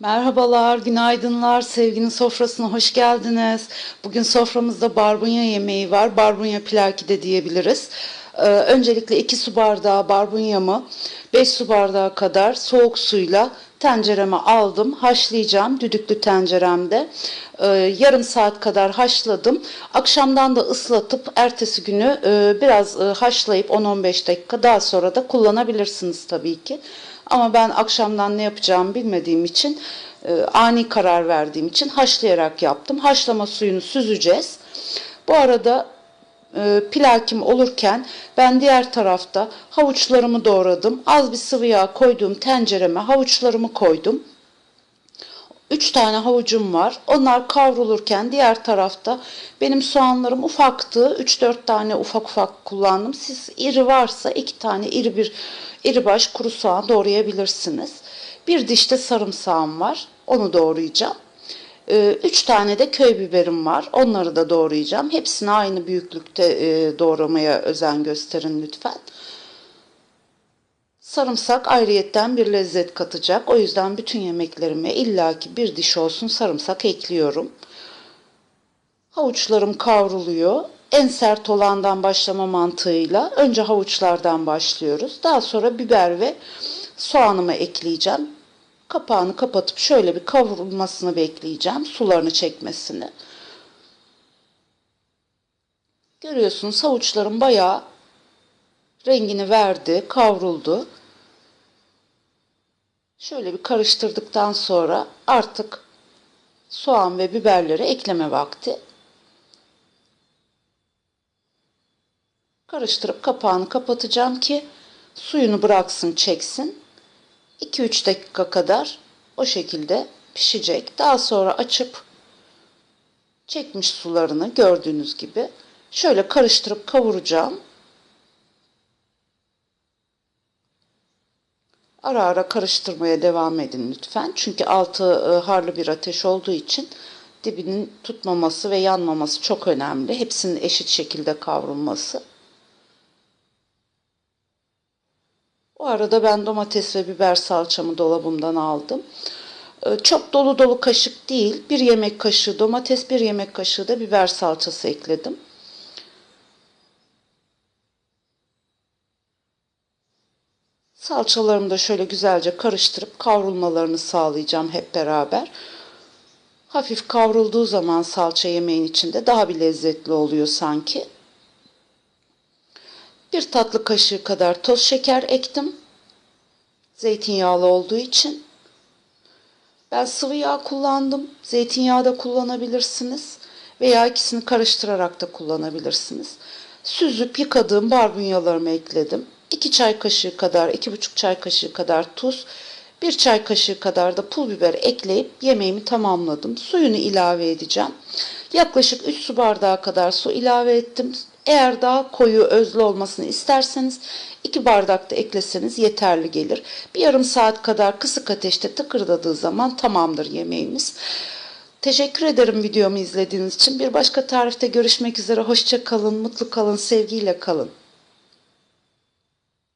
Merhabalar, günaydınlar. Sevginin sofrasına hoş geldiniz. Bugün soframızda barbunya yemeği var. Barbunya pilaki de diyebiliriz. Ee, öncelikle 2 su bardağı barbunyamı 5 su bardağı kadar soğuk suyla tencereme aldım. Haşlayacağım düdüklü tenceremde. Ee, yarım saat kadar haşladım. Akşamdan da ıslatıp ertesi günü e, biraz e, haşlayıp 10-15 dakika daha sonra da kullanabilirsiniz tabii ki. Ama ben akşamdan ne yapacağımı bilmediğim için e, ani karar verdiğim için haşlayarak yaptım. Haşlama suyunu süzeceğiz. Bu arada pilakim olurken ben diğer tarafta havuçlarımı doğradım. Az bir sıvı yağ koyduğum tencereme havuçlarımı koydum. 3 tane havucum var. Onlar kavrulurken diğer tarafta benim soğanlarım ufaktı. 3-4 tane ufak ufak kullandım. Siz iri varsa 2 tane iri bir iri baş kuru soğan doğrayabilirsiniz. Bir diş de sarımsağım var. Onu doğrayacağım. 3 tane de köy biberim var. Onları da doğrayacağım. Hepsini aynı büyüklükte e, doğramaya özen gösterin lütfen. Sarımsak ayrıyetten bir lezzet katacak. O yüzden bütün yemeklerime illaki bir diş olsun sarımsak ekliyorum. Havuçlarım kavruluyor. En sert olandan başlama mantığıyla önce havuçlardan başlıyoruz. Daha sonra biber ve soğanımı ekleyeceğim. Kapağını kapatıp şöyle bir kavrulmasını bekleyeceğim. Sularını çekmesini. Görüyorsunuz havuçlarım bayağı rengini verdi, kavruldu. Şöyle bir karıştırdıktan sonra artık soğan ve biberleri ekleme vakti. Karıştırıp kapağını kapatacağım ki suyunu bıraksın, çeksin. 2-3 dakika kadar o şekilde pişecek. Daha sonra açıp çekmiş sularını gördüğünüz gibi şöyle karıştırıp kavuracağım. Ara ara karıştırmaya devam edin lütfen. Çünkü altı e, harlı bir ateş olduğu için dibinin tutmaması ve yanmaması çok önemli. Hepsinin eşit şekilde kavrulması. O arada ben domates ve biber salçamı dolabımdan aldım. E, Çok dolu dolu kaşık değil. Bir yemek kaşığı domates, bir yemek kaşığı da biber salçası ekledim. Salçalarımı da şöyle güzelce karıştırıp kavrulmalarını sağlayacağım hep beraber. Hafif kavrulduğu zaman salça yemeğin içinde daha bir lezzetli oluyor sanki. Bir tatlı kaşığı kadar toz şeker ektim. Zeytinyağlı olduğu için. Ben sıvı yağ kullandım. Zeytinyağı da kullanabilirsiniz. Veya ikisini karıştırarak da kullanabilirsiniz. Süzüp yıkadığım barbunyalarımı ekledim. 2 çay kaşığı kadar, 2,5 çay kaşığı kadar tuz, 1 çay kaşığı kadar da pul biber ekleyip yemeğimi tamamladım. Suyunu ilave edeceğim. Yaklaşık 3 su bardağı kadar su ilave ettim. Eğer daha koyu özlü olmasını isterseniz 2 bardak da ekleseniz yeterli gelir. Bir yarım saat kadar kısık ateşte tıkırdadığı zaman tamamdır yemeğimiz. Teşekkür ederim videomu izlediğiniz için. Bir başka tarifte görüşmek üzere. Hoşça kalın, mutlu kalın, sevgiyle kalın.